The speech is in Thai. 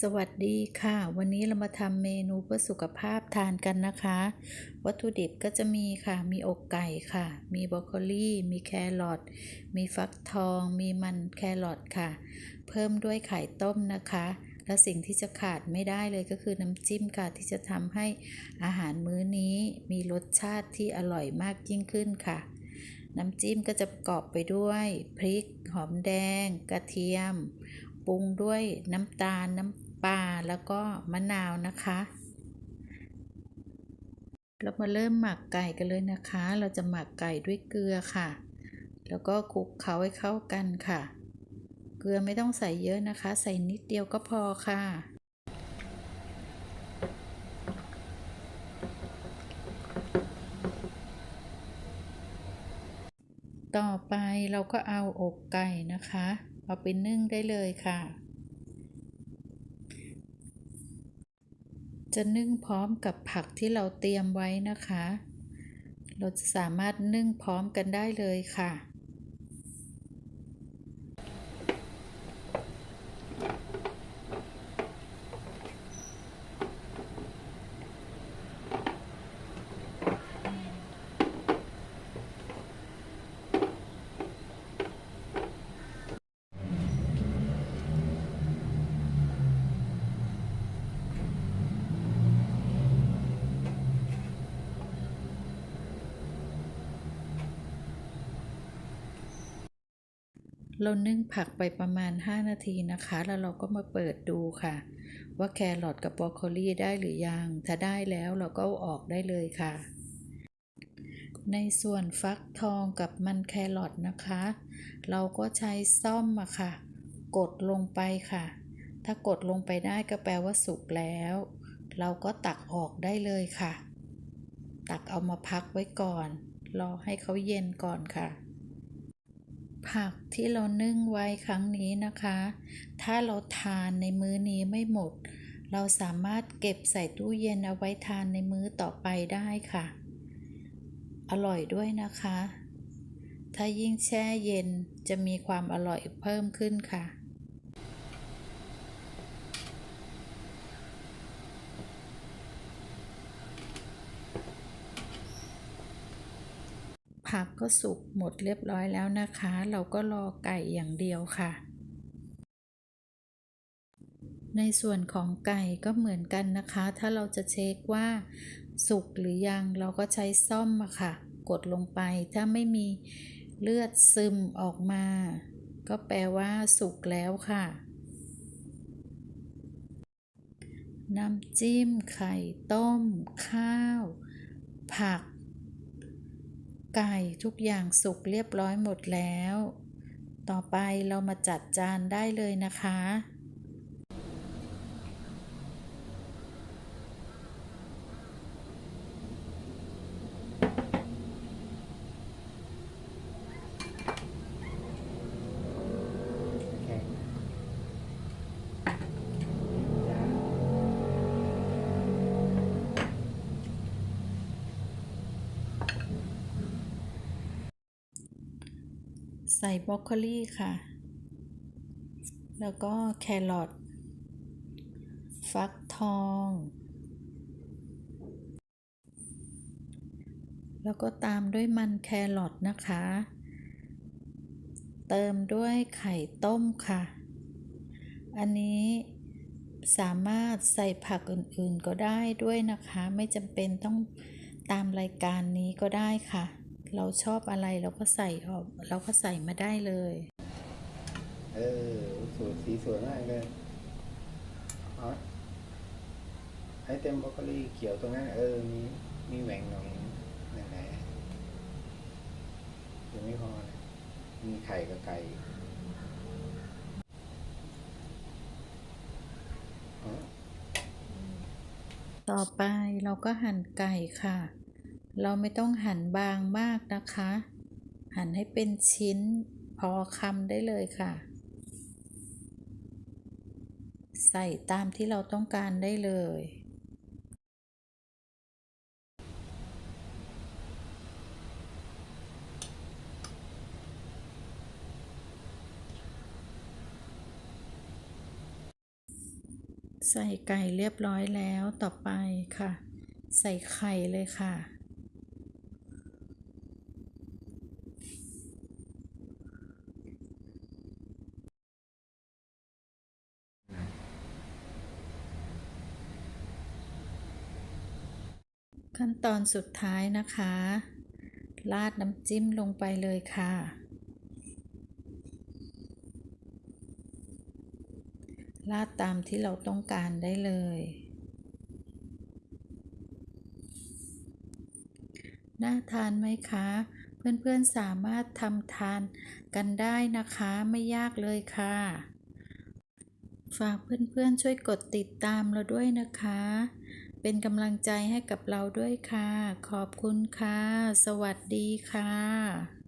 สวัสดีค่ะ วันนี้เรามาทำเมนูเพื่อสุขภาพทานกันนะคะ วัตถุดิบก็จะมีค่ะ มีอกไก่ค่ะ มีบรอกโคลีมีแครอทมีฟักทอง มีมันแครอทค่ะ เพิ่มด้วยไข่ต้มนะคะ และสิ่งที่จะขาดไม่ได้เลยก็คือน้ำจิ้มค่ะ ที่จะทำให้อาหารมื้อนี้มีรสชาติที่อร่อยมากยิ่งขึ้นค่ะ น้ำจิ้มก็จะประกอบไปด้วยพริก หอมแดง กระเทียมปรุงด้วยน้ำตาลน้ำ ปลาแล้วก็มะนาวนะคะ เรามาเริ่มหมักไก่กันเลยนะคะ เราจะหมักไก่ด้วยเกลือค่ะ แล้วก็คลุกเคล้าให้เข้ากันค่ะ เกลือไม่ต้องใส่เยอะนะคะ ใส่นิดเดียวก็พอค่ะต่อไปเราก็เอาอกไก่นะคะ เอาไปนึ่งได้เลยค่ะ จะนึ่งพร้อมกับผักที่เราเตรียมไว้นะคะ เราจะสามารถนึ่งพร้อมกันได้เลยค่ะ เรานึ่งผักไปประมาณ 5 นาทีนะคะ แล้วเราก็มาเปิดดูค่ะ ว่าแครอทกับบรอกโคลีได้หรือยัง ถ้าได้แล้วเราก็อออกได้เลยค่ะ ในส่วนฟักทองกับมันแครอทนะคะ เราก็ใช้ซ่อมอะค่ะ กดลงไปค่ะ ถ้ากดลงไปได้ก็แปลว่าสุกแล้ว เราก็ตักออกได้เลยค่ะ ตักเอามาพักไว้ก่อน รอให้เขาเย็นก่อนค่ะ ผักที่เรานึ่งไว้ครั้งนี้นะคะ ถ้าเราทานในมื้อนี้ไม่หมด เราสามารถเก็บใส่ตู้เย็นเอาไว้ทานในมื้อต่อไปได้ค่ะ อร่อยด้วยนะคะ ถ้ายิ่งแช่เย็นจะมีความอร่อยเพิ่มขึ้นค่ะ ผักก็สุกหมดเรียบร้อยแล้วนะคะ เราก็รอไก่อย่างเดียวค่ะ ในส่วนของไก่ก็เหมือนกันนะคะ ถ้าเราจะเช็คว่า สุกหรือยังเราก็ใช้ซ่อมอะค่ะ กดลงไปถ้าไม่มีเลือดซึมออกมา ก็แปลว่าสุกแล้วค่ะน้ำจิ้ม ไข่ต้ม ข้าว ผัก ไก่ทุกอย่างสุกเรียบร้อยหมดแล้ว ต่อไปเรามาจัดจานได้เลยนะคะ ใส่บรอกโคลีค่ะ แล้วก็แครอท ฟักทอง แล้วก็ตามด้วยมันแครอทนะคะ เติมด้วยไข่ต้มค่ะ อันนี้สามารถใส่ผักอื่นๆก็ได้ด้วยนะคะ ไม่จำเป็นต้องตามรายการนี้ก็ได้ค่ะ เราชอบอะไรเราก็ใส่ออกเราก็ใส่มาได้เลย เออสวยสีสวยมากเลยเอาให้เต็มบรอกโคลีเขียวตรงนั้นเออมีมีแหว่งหน่อยนั่นแหละยังไม่พอนะมีไข่กับไก่อ๋อต่อไปเราก็หั่นไก่ค่ะ เราไม่ต้องหั่นบางมากนะคะ หั่นให้เป็นชิ้นพอคำได้เลยค่ะ ใส่ตามที่เราต้องการได้เลยใส่ไก่เรียบร้อยแล้วต่อไปค่ะ ใส่ไข่เลยค่ะ ขั้นตอนสุดท้ายนะคะ ราดน้ำจิ้มลงไปเลยค่ะ ราดตามที่เราต้องการได้เลย น่าทานไหมคะ เพื่อนๆสามารถทำทานกันได้นะคะไม่ยากเลยค่ะ ฝากเพื่อนๆช่วยกดติดตามเราด้วยนะคะ เป็นกำลังใจให้กับเราด้วยค่ะ ขอบคุณค่ะ สวัสดีค่ะ